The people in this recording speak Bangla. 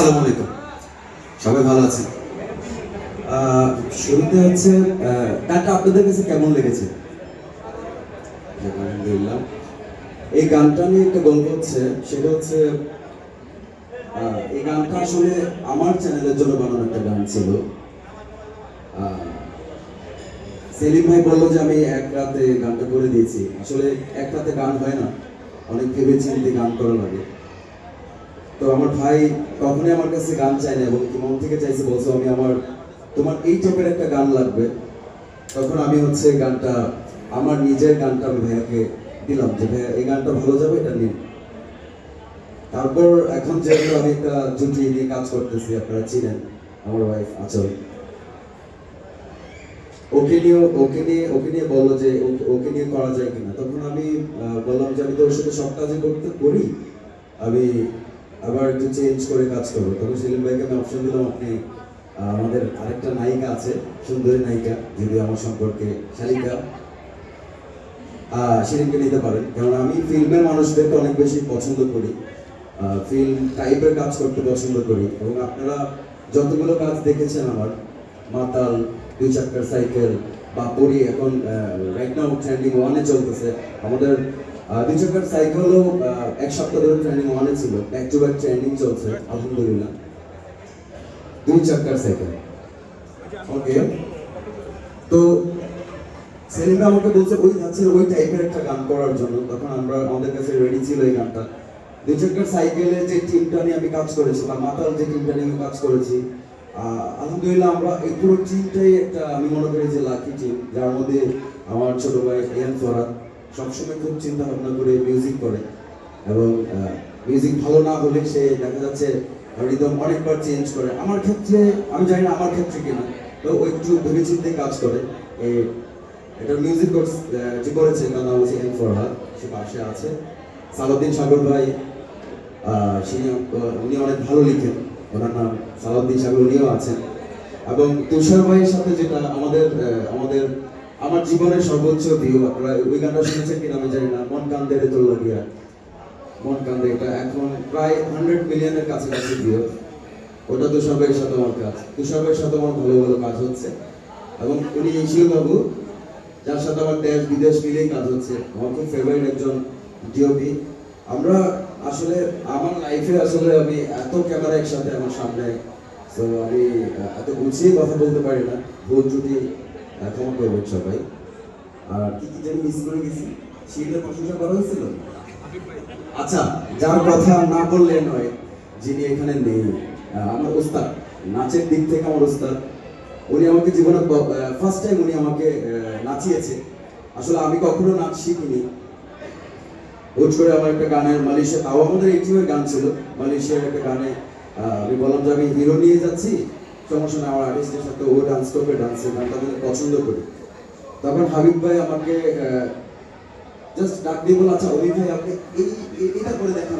আসসালামু আলাইকুম সবাই ভালো আছেন? শুরুতে হচ্ছে গানটা আপনাদের কাছে কেমন লেগেছে? আলহামদুলিল্লাহ। এই গানটা নিয়ে একটা গল্প হচ্ছে, সেটা হচ্ছে এই গানটা আসলে আমার চ্যানেলের জন্য বানানো একটা গান ছিল। সেলিম ভাই বলল যে আমি এক রাতে গানটা করে দিয়েছি। আসলে এক রাতে গান হয় না, অনেক ভেবে চিন্তে গান করা লাগে। তো আমার ভাই কখনোই আমার কাছে গান চায় না এবং মন থেকে চাইছে, বলছো, আমি আমার, তোমার এই টাইপের একটা গান লাগবে। তখন আমি হচ্ছে গানটা, আমার নিজের গানটা আমি ভাইয়াকে দিলাম যে, ভাইয়া, এই গানটা ভালো যাবে, এটা নিন। তারপর এখন যেহেতু আমি একটা জুটি নিয়ে কাজ করতেছি, আপনারা চিনেন আমার ওয়াইফ আচল। ওকে নিয়ে ওকে নিয়ে ওকে নিয়ে বলল যে ওকে- নিয়ে করা যায় কিনা? তখন আমি বললাম যে, আমি তো ওর সাথে সব কাজই করতে, করি। আমি আবার একটু চেঞ্জ করে কাজ করব। তখন সেলিম ভাইকে আমি অপশন দিলাম, আপনি আমাদের আরেকটা নায়িকা আছে, সুন্দরী নায়িকা যদি আমার সম্পর্কে শালিকা। সেলিমকে নিতে পারেন। কারণ আমি ফিল্মের মানুষদেরকে অনেক বেশি পছন্দ করি। ফিল্ম টাইপের কাজ করতে পছন্দ করি। এবং আপনারা যতগুলো কাজ দেখেছেন আমার, মাতাল, দুই চাক্কার সাইকেল বা পরি, এখন রাইট নাও ট্রেন্ডিং ওয়ানে চলতেছে। আমাদের সাইকেলও এক সপ্তাহ ধরে ছিল। ব্যাক টু ব্যাক চলছে, আলহামদুলিল্লাহ। দুই সাইকেল ওকে তো আমাকে বলছে, ওই ওই টাইপের একটা গান করার জন্য। তখন আমরা, আমাদের কাছে রেডি ছিল এই গানটা। দুই সাইকেলে যে টিমটা নিয়ে আমি কাজ করেছি, বা মাতাল যে টিমটা নিয়ে আমি কাজ করেছি আলহামদুলিল্লাহ আমরা এই পুরো টিমটাই একটা, আমি মনে করি যে লাকি টিম যার মধ্যে আমার ছোট ভাই এন ফরাদ সবসময় খুব চিন্তা ভাবনা করে মিউজিক করে এবং মিউজিক ভালো না হলে সে দেখা যাচ্ছে রিদম অনেকবার চেঞ্জ করে। আমার ক্ষেত্রে, আমি জানি না আমার ক্ষেত্রে কিনা, তো ও একটু ভেবে চিন্তে কাজ করে। এটা মিউজিক যে করেছে, তার নাম হচ্ছে এম ফরহাদ সে পাশে আছে। সালাউদ্দিন সাগর ভাই উনি অনেক ভালো লিখেন। ওনার নাম সালাউদ্দিন সাগর উনিও আছেন। এবং তুষার ভাইয়ের সাথে যেটা আমাদের আমাদের আমার জীবনের সর্বোচ্চ ভিউ আপনারা ওই গানটা শুনেছেন কিনা আমি জানি না। মন কান্দে রে তোর লাগিয়া। মন কান্দে এটা এখন প্রায় হান্ড্রেড মিলিয়নের কাছাকাছি ভিউ ওটা তুষার সাথে আমার কাজ। তুষার সাথে আমার ভালো ভালো কাজ হচ্ছে। এবং উনি শিল বাবু যার সাথে আমার দেশ, বিদেশ মিলেই কাজ হচ্ছে। আমার খুব ফেভারিট একজন ডিওপি আমরা আসলে, আমার লাইফে আসলে আমি এত ক্যামেরা একসাথে আমার সামনে তো আমি এত গুছিয়ে কথা বলতে পারি না। ভুল ত্রুটি ক্ষমা করবেন সবাই আর কি কি জানি মিস করে গেছি শিল্পের প্রশংসা করা হয়েছিল? আচ্ছা যার কথা না বললে নয়, যিনি এখানে নেই আমার ওস্তাদ, নাচের দিক থেকে আমার ওস্তাদ। উনি আমাকে জীবনে ফার্স্ট টাইম উনি আমাকে নাচিয়েছে। আসলে আমি কখনো নাচ শিখিনি। হুট করে আমার একটা গানের মালয়েশিয়া তাও আমাদের এই টিমের গান ছিল মালয়েশিয়ার একটা গানে আমি বললাম যে আমি হিরো নিয়ে যাচ্ছি সমস্যা না আমার আর্টিস্টের সাথে ও ডান্স করবে ডান্সের গানটা আমি পছন্দ করি। তখন হাবিব ভাই আমাকে জাস্ট ডাক দিয়ে বলল আচ্ছা অমিত ভাই, আপনি এই- এটা করে দেখান।